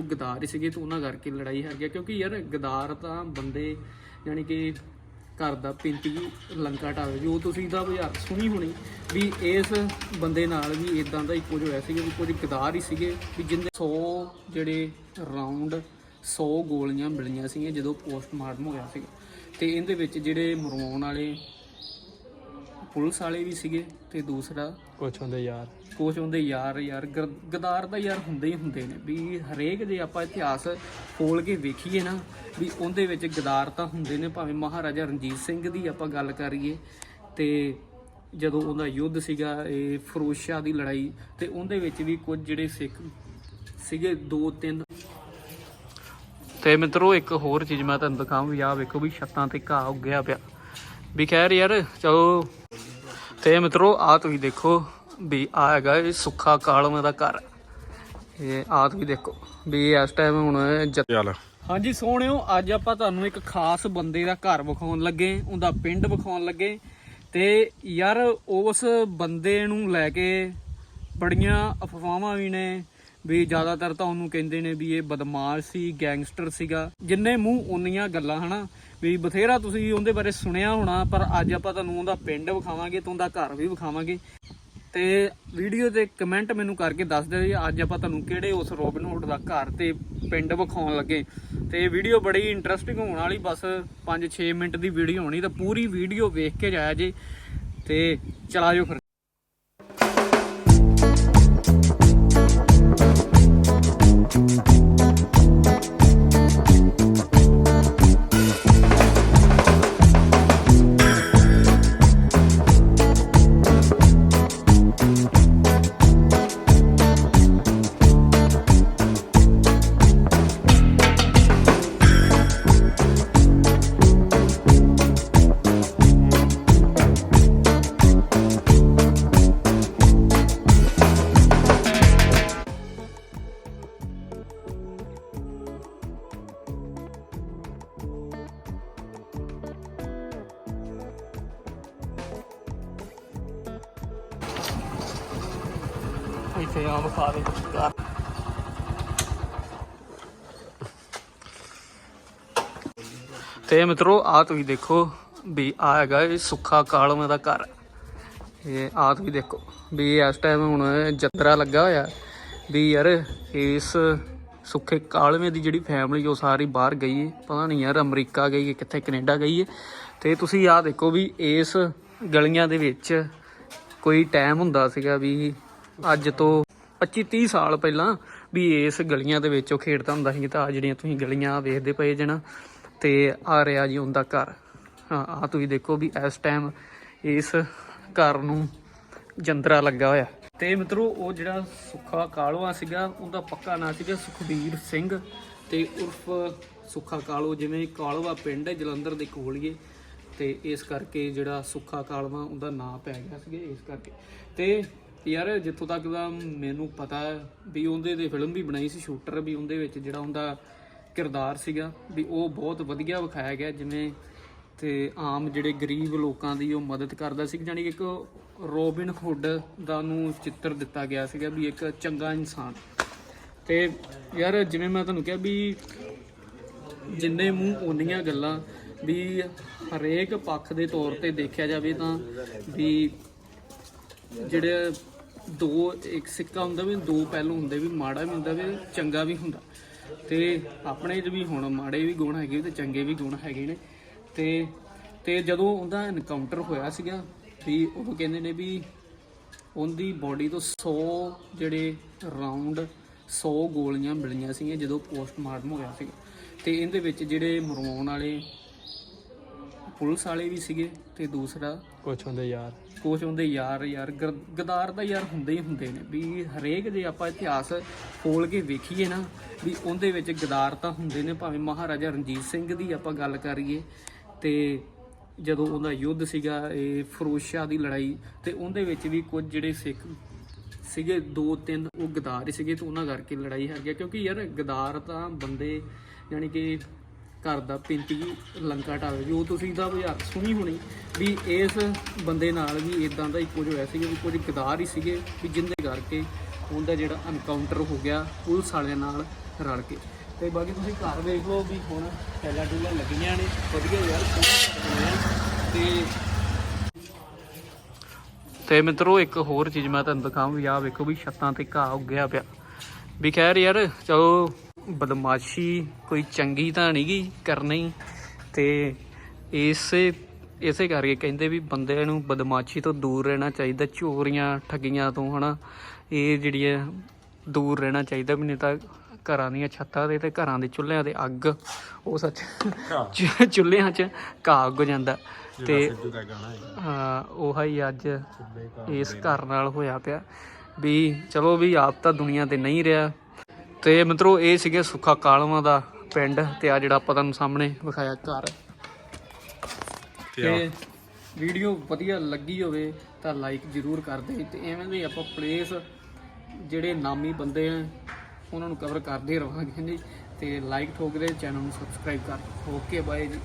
ਉਹ ਗਦਾਰ ਹੀ ਸੀਗੇ ਤੇ ਉਹਨਾਂ ਕਰਕੇ ਲੜਾਈ ਹਾਰ ਗਿਆ। ਕਿਉਂਕਿ ਯਾਰ ਗਦਾਰ ਤਾਂ ਬੰਦੇ ਯਾਨੀ ਕਿ ਘਰ ਦਾ ਪਿੰਤੀ ਲੰਕਾ ਢਾਵੇ ਜੋ ਤੁਸੀਂ ਤਾਂ ਬਾਜ਼ਾਰ ਸੁਣੀ ਹੋਣੀ ਵੀ ਇਸ ਬੰਦੇ ਨਾਲ ਵੀ ਇਦਾਂ ਦਾ ਹੀ ਕੁਝ ਹੋਇਆ ਸੀਗਾ ਵੀ ਕੁਝ ਗਦਾਰ ਹੀ ਸੀਗੇ ਵੀ ਜਿੰਦੇ 100 ਜਿਹੜੇ ਰਾਉਂਡ 100 ਗੋਲੀਆਂ ਮਿਲੀਆਂ ਸੀਗੀਆਂ ਜਦੋਂ ਪੋਸਟਮਾਰਟਮ ਹੋਇਆ ਸੀਗਾ। ਤੇ ਇਹਦੇ ਵਿੱਚ ਜਿਹੜੇ ਮਰਵਾਉਣ ਵਾਲੇ ਪੁਲਿਸ ਵਾਲੇ ਵੀ ਸੀਗੇ ਤੇ ਦੂਸਰਾ ਕੁਛ ਹੁੰਦੇ ਯਾਰ। ਕੁਛ ਹੁੰਦੇ ਯਾਰ ਯਾਰ ਗਦਾਰ ਦਾ ਯਾਰ ਹੁੰਦੇ ਹੀ ਹੁੰਦੇ ਨੇ ਵੀ ਹਰੇਕ ਜੇ ਆਪਾਂ ਇਤਿਹਾਸ ਖੋਲ ਕੇ ਵੇਖੀਏ ਨਾ ਵੀ ਉਹਦੇ ਵਿੱਚ ਗਦਾਰ ਤਾਂ ਹੁੰਦੇ ਨੇ ਭਾਵੇਂ ਮਹਾਰਾਜਾ ਰਣਜੀਤ ਸਿੰਘ ਦੀ ਆਪਾਂ ਗੱਲ ਕਰੀਏ ਤੇ ਜਦੋਂ ਉਹਦਾ ਯੁੱਧ ਸੀਗਾ ਇਹ ਫਿਰੋਜ਼ ਸ਼ਾਹ ਦੀ ਲੜਾਈ ਤੇ ਉਹਦੇ ਵਿੱਚ ਵੀ ਕੁਝ ਜਿਹੜੇ ਸਿੱਖ ਸੀਗੇ ਦੋ ਤਿੰਨ ਤੇ ਮਿੱਤਰੋ ਇੱਕ ਹੋਰ ਚੀਜ਼ ਮੈਂ ਤੁਹਾਨੂੰ ਦਿਖਾਵਾਂ ਵੀ ਆਹ ਵੇਖੋ ਵੀ ਛੱਤਾਂ ਤੇ ਘਾਹ ਉੱਗਿਆ ਪਿਆ। ਵੀ ਖੈਰ ਯਾਰ ਚਲੋ ਤੇ ਮਿੱਤਰੋ ਆ ਤੁਸੀਂ ਦੇਖੋ ਵੀ ਆ ਹੈਗਾ ਇਹ ਸੁੱਖਾ ਕਾਲਮ ਦਾ ਘਰ। ਇਹ ਆ ਤੁਸੀਂ ਦੇਖੋ ਵੀ ਇਸ ਟਾਈਮ ਹੁਣ ਚੱਲ ਹਾਂਜੀ ਸੋਹਣਿਓ ਅੱਜ ਆਪਾਂ ਤੁਹਾਨੂੰ ਇੱਕ ਖਾਸ ਬੰਦੇ ਦਾ ਘਰ ਵਿਖਾਉਣ ਲੱਗੇ ਉਹਦਾ ਪਿੰਡ ਵਿਖਾਉਣ ਲੱਗੇ ਤੇ ਯਾਰ ਉਸ ਬੰਦੇ ਨੂੰ ਲੈ ਕੇ ਬੜੀਆਂ ਅਫਵਾਹਾਂ ਵੀ ਨੇ ਵੀ ਜ਼ਿਆਦਾਤਰ ਤਾਂ ਉਹਨੂੰ ਕਹਿੰਦੇ ਨੇ ਵੀ ਇਹ ਬਦਮਾਸ਼ ਸੀ ਗੈਂਗਸਟਰ ਸੀਗਾ। ਜਿੰਨੇ ਮੂੰਹ ਉਨੀਆਂ ਗੱਲਾਂ ਹਨਾ? ਵੀ ਬਥੇਰਾ ਤੁਸੀਂ ਉਹਦੇ ਬਾਰੇ ਸੁਣਿਆ ਹੋਣਾ, ਪਰ ਅੱਜ ਆਪਾਂ ਤੁਹਾਨੂੰ ਉਹਦਾ ਪਿੰਡ ਵਿਖਾਵਾਂਗੇ ਤੇ ਉਹਦਾ ਘਰ ਵੀ ਵਿਖਾਵਾਂਗੇ। ਤੇ ਵੀਡੀਓ ਤੇ ਕਮੈਂਟ ਮੈਨੂੰ ਕਰਕੇ ਦੱਸ ਦਿਓ ਜੀ, ਅੱਜ ਆਪਾਂ ਤੁਹਾਨੂੰ ਕਿਹੜੇ ਉਸ ਰੋਬਿਨ ਹੁੱਡ ਦਾ ਘਰ ਤੇ ਪਿੰਡ ਵਿਖਾਉਣ ਲੱਗੇ। ਤੇ ਵੀਡੀਓ ਬੜੀ ਇੰਟਰਸਟਿੰਗ ਹੋਣ ਵਾਲੀ, ਬਸ 5-6 ਮਿੰਟ ਦੀ ਵੀਡੀਓ ਹੋਣੀ, ਤਾਂ ਪੂਰੀ ਵੀਡੀਓ ਵੇਖ ਕੇ ਜਾਇਆ ਜੇ। ਤੇ ਚਲਾ ਜਾਓ ਫਿਰ। ਇੱਥੇ ਆ ਵਿਖਾ ਦੇ ਘਰ ਤੇ। ਮਿੱਤਰੋ ਆ ਤੁਸੀਂ ਦੇਖੋ ਵੀ ਆ ਹੈਗਾ ਇਹ ਸੁੱਖਾ ਕਾਲਮ ਦਾ ਘਰ। ਇਹ ਆ ਤੁਸੀਂ ਦੇਖੋ ਵੀ ਇਸ ਟਾਈਮ ਹੁਣ ਜੱਤਰਾ ਲੱਗਾ ਹੋਇਆ ਵੀ ਯਾਰ ਇਸ ਸੁੱਖੇ ਕਾਲਵੇਂ ਦੀ ਜਿਹੜੀ ਫੈਮਿਲੀ ਉਹ ਸਾਰੀ ਬਾਹਰ ਗਈ ਹੈ ਪਤਾ ਨਹੀਂ ਯਾਰ ਅਮਰੀਕਾ ਗਈ ਹੈ ਕਿੱਥੇ ਕੈਨੇਡਾ ਗਈ ਹੈ ਤੇ ਤੁਸੀਂ ਆ ਦੇਖੋ ਵੀ ਇਸ ਗਲੀਆਂ ਦੇ ਵਿੱਚ ਕੋਈ ਟਾਈਮ ਹੁੰਦਾ ਸੀਗਾ ਵੀ ਅੱਜ ਤੋਂ 25 30 ਸਾਲ ਪਹਿਲਾਂ ਵੀ ਇਸ ਗਲੀਆਂ ਦੇ ਵਿੱਚ ਉਹ ਖੇਡਦਾ ਹੁੰਦਾ ਸੀ ਤਾਂ ਆ ਜਿਹੜੀਆਂ ਤੁਸੀਂ ਗਲੀਆਂ ਵੇਖਦੇ ਪਏ ਜੇ ਨਾ, ਤੇ ਆ ਰਿਹਾ ਜੀ ਉਹਦਾ ਘਰ। ਹਾਂ ਆ ਤੁਸੀਂ ਦੇਖੋ ਵੀ ਇਸ ਟਾਈਮ ਇਸ ਘਰ ਨੂੰ ਜੰਦਰਾ ਲੱਗਾ ਹੋਇਆ। ਤੇ ਮਿੱਤਰੋ, ਉਹ ਜਿਹੜਾ ਸੁੱਖਾ ਕਾਲਵਾ ਸੀਗਾ, ਉਹਦਾ ਪੱਕਾ ਨਾਂ ਸੀਗਾ ਸੁਖਬੀਰ ਸਿੰਘ ਤੇ ਉਰਫ ਸੁੱਖਾ ਕਾਲੋ ਜਿਵੇਂ ਕਾਲਵਾ ਪਿੰਡ ਹੈ, ਜਲੰਧਰ ਦੇ ਕੋਲ ਹੀ ਹੈ। ਤੇ ਇਸ ਕਰਕੇ ਜਿਹੜਾ ਸੁੱਖਾ ਕਾਲਵਾ, ਉਹਦਾ ਨਾਂ ਪੈ ਗਿਆ ਸੀਗਾ ਇਸ ਕਰਕੇ। ਤੇ ਯਾਰ ਜਿੱਥੋਂ ਤੱਕ ਦਾ ਮੈਨੂੰ ਪਤਾ ਵੀ ਉਹਦੇ 'ਤੇ ਫਿਲਮ ਵੀ ਬਣਾਈ ਸੀ ਸ਼ੂਟਰ ਵੀ ਉਹਦੇ ਵਿੱਚ ਜਿਹੜਾ ਉਹਦਾ ਕਿਰਦਾਰ ਸੀਗਾ, ਵੀ ਉਹ ਬਹੁਤ ਵਧੀਆ ਵਿਖਾਇਆ ਗਿਆ, ਜਿਵੇਂ ਤੇ ਆਮ ਜਿਹੜੇ ਗਰੀਬ ਲੋਕਾਂ ਦੀ ਉਹ ਮਦਦ ਕਰਦਾ ਸੀ ਜਾਨੀ ਕਿ ਇੱਕ ਰੋਬਿਨ ਹੁੱਡ ਦਾ ਨੂੰ ਚਿੱਤਰ ਦਿੱਤਾ ਗਿਆ ਸੀਗਾ ਵੀ ਇੱਕ ਚੰਗਾ ਇਨਸਾਨ। ਤੇ ਯਾਰ ਜਿਵੇਂ ਮੈਂ ਤੁਹਾਨੂੰ ਕਿਹਾ ਵੀ ਜਿੰਨੇ ਮੂੰਹ ਓਨੀਆਂ ਗੱਲਾਂ ਵੀ ਹਰੇਕ ਪੱਖ ਦੇ ਤੌਰ ਤੇ ਦੇਖਿਆ ਜਾਵੇ ਤਾਂ ਵੀ ਜਿਹੜੇ ਦੋ, ਇੱਕ ਸਿੱਕਾ ਹੁੰਦਾ ਵੀ, ਦੋ ਪਹਿਲੂ ਹੁੰਦੇ ਵੀ, ਮਾੜਾ ਵੀ ਹੁੰਦਾ ਵੀ, ਚੰਗਾ ਵੀ ਹੁੰਦਾ। ਤੇ ਆਪਣੇ 'ਚ ਵੀ ਹੁਣ ਮਾੜੇ ਵੀ ਗੁਣ ਹੈਗੇ, ਤੇ ਚੰਗੇ ਵੀ ਗੁਣ ਹੈਗੇ ਨੇ। ਤੇ ਤੇ ਜਦੋਂ ਉਹਦਾ ਐਨਕਾਊਂਟਰ ਹੋਇਆ ਸੀਗਾ, ਵੀ ਉਹ ਕਹਿੰਦੇ ਨੇ ਵੀ ਉਹਦੀ ਬਾਡੀ ਤੋਂ 100 ਜਿਹੜੇ ਰਾਉਂਡ 100 ਗੋਲੀਆਂ ਮਿਲੀਆਂ ਸੀਗੀਆਂ ਜਦੋਂ ਪੋਸਟਮਾਰਟਮ ਹੋਇਆ ਸੀਗਾ। ਤੇ ਇਹਦੇ ਵਿੱਚ ਜਿਹੜੇ ਮਰਵਾਉਣ ਵਾਲੇ ਪੁਲਿਸ ਵਾਲੇ ਵੀ ਸੀਗੇ ਤੇ ਦੂਸਰਾ ਕੁਛ ਹੁੰਦੇ ਯਾਰ। ਕੁਛ ਹੁੰਦੇ ਯਾਰ ਯਾਰ ਗਦਾਰ ਦਾ ਯਾਰ ਹੁੰਦੇ ਹੀ ਹੁੰਦੇ ਨੇ ਵੀ ਹਰੇਕ ਜੇ ਆਪਾਂ ਇਤਿਹਾਸ ਖੋਲ ਕੇ ਵੇਖੀਏ ਨਾ ਵੀ ਉਹਦੇ ਵਿੱਚ ਗਦਾਰ ਤਾਂ ਹੁੰਦੇ ਨੇ ਭਾਵੇਂ ਮਹਾਰਾਜਾ ਰਣਜੀਤ ਸਿੰਘ ਦੀ ਆਪਾਂ ਗੱਲ ਕਰੀਏ ਤੇ ਜਦੋਂ ਉਹਦਾ ਯੁੱਧ ਸੀਗਾ ਇਹ ਫਿਰੋਜ਼ ਸ਼ਾਹ ਦੀ ਲੜਾਈ ਤੇ ਉਹਦੇ ਵਿੱਚ ਵੀ ਕੁਝ ਜਿਹੜੇ ਸਿੱਖ ਸੀਗੇ ਦੋ ਤਿੰਨ ਉਹ ਗਦਾਰ ਹੀ ਸੀਗੇ ਤੇ ਉਹਨਾਂ ਕਰਕੇ ਲੜਾਈ ਹਾਰ ਗਿਆ ਕਿਉਂਕਿ ਯਾਰ ਗਦਾਰ ਤਾਂ ਬੰਦੇ ਯਾਨੀ ਕਿ ਘਰ ਦਾ ਪਿੰਤੀ ਲੰਕਾ ਢਾਵੇ ਜੋ ਤੁਸੀਂ ਤਾਂ ਬਾਜ਼ਾਰ ਸੁਣੀ ਹੋਣੀ ਵੀ ਇਸ ਬੰਦੇ ਨਾਲ ਵੀ ਇਦਾਂ ਦਾ ਹੀ ਕੁਝ ਹੋਇਆ ਸੀਗਾ ਵੀ ਕੁਝ ਗਦਾਰ ਹੀ ਸੀਗੇ ਵੀ ਜਿੰਦੇ ਕਰਕੇ ਉਹਦਾ ਜਿਹੜਾ ਐਨਕਾਊਂਟਰ ਹੋ ਗਿਆ ਪੁਲਿਸ ਵਾਲਿਆਂ ਨਾਲ ਰਲ ਕੇ। ਤੇ ਬਾਕੀ ਤੁਸੀਂ ਘਰ ਵੇਖ ਲਓ ਵੀ ਹੁਣ ਟੈਲਾ ਟੂਲਾਂ ਲੱਗੀਆਂ ਨੇ, ਵਧੀਆ ਯਾਰ, ਸੋਹਣਾ ਬਣਿਆ ਤੇ ਤੇ ਮਿੱਤਰੋ, ਇੱਕ ਹੋਰ ਚੀਜ਼ ਮੈਂ ਤੁਹਾਨੂੰ ਦਿਖਾਵਾਂ ਵੀ ਆਹ ਵੇਖੋ ਵੀ ਛੱਤਾਂ ਤੇ ਘਾਹ ਉੱਗਿਆ ਪਿਆ। ਵੀ ਖੈਰ ਯਾਰ ਚਲੋ ਬਦਮਾਸ਼ੀ ਕੋਈ ਚੰਗੀ ਤਾਂ ਨਹੀਂਗੀ ਕਰਨੀ ਤੇ ਇਸੇ ਇਸੇ ਕਰਕੇ ਕਹਿੰਦੇ ਵੀ ਬੰਦੇ ਨੂੰ ਬਦਮਾਸ਼ੀ ਤੋਂ ਦੂਰ ਰਹਿਣਾ ਚਾਹੀਦਾ ਚੋਰੀਆਂ ਠੱਗੀਆਂ ਤੋਂ ਹਨਾ। ਇਹ ਜਿਹੜੀਆਂ ਦੂਰ ਰਹਿਣਾ ਚਾਹੀਦਾ ਵੀ ਨਹੀਂ ਤਾਂ ਘਰਾਂ ਦੀਆਂ ਛੱਤਾਂ ਤੇ ਤੇ ਘਰਾਂ ਦੇ ਚੁੱਲ੍ਹਿਆਂ ਤੇ ਅੱਗ ਉਹ ਸੱਚ ਚੁੱਲ੍ਹਿਆਂ 'ਚ ਘਾਹ ਉੱਗ ਜਾਂਦਾ ਤੇ ਹਾਂ। ਉਹ ਹੀ ਅੱਜ ਇਸ ਘਰ ਨਾਲ ਹੋਇਆ ਪਿਆ। ਵੀ ਚਲੋ ਵੀ ਆਪ ਤਾਂ ਦੁਨੀਆ ਤੇ ਨਹੀਂ ਰਿਹਾ। ਤੇ ਮਿੱਤਰੋ ਇਹ ਸੀਗੇ ਸੁੱਖਾ ਕਾਲਵਾ ਦਾ ਪਿੰਡ ਤੇ ਆ ਜਿਹੜਾ ਆਪਾਂ ਤੁਹਾਨੂੰ ਸਾਹਮਣੇ ਵਿਖਾਇਆ ਘਰ। ਤੇ ਵੀਡੀਓ ਵਧੀਆ ਲੱਗੀ ਹੋਵੇ ਤਾਂ ਲਾਈਕ ਜ਼ਰੂਰ ਕਰ ਦੇ ਤੇ ਐਵੇਂ ਦੇ ਆਪਾਂ ਪਲੇਸ ਜਿਹੜੇ ਨਾਮੀ ਬੰਦੇ ਆ ਉਹਨਾਂ ਨੂੰ ਕਵਰ ਕਰਦੇ ਰਵਾਂਗੇ। ਜੀ ਤੇ ਲਾਈਕ ਠੋਕ ਦੇ ਚੈਨਲ ਨੂੰ ਸਬਸਕ੍ਰਾਈਬ ਕਰ। ਓਕੇ ਬਾਏ ਜੀ।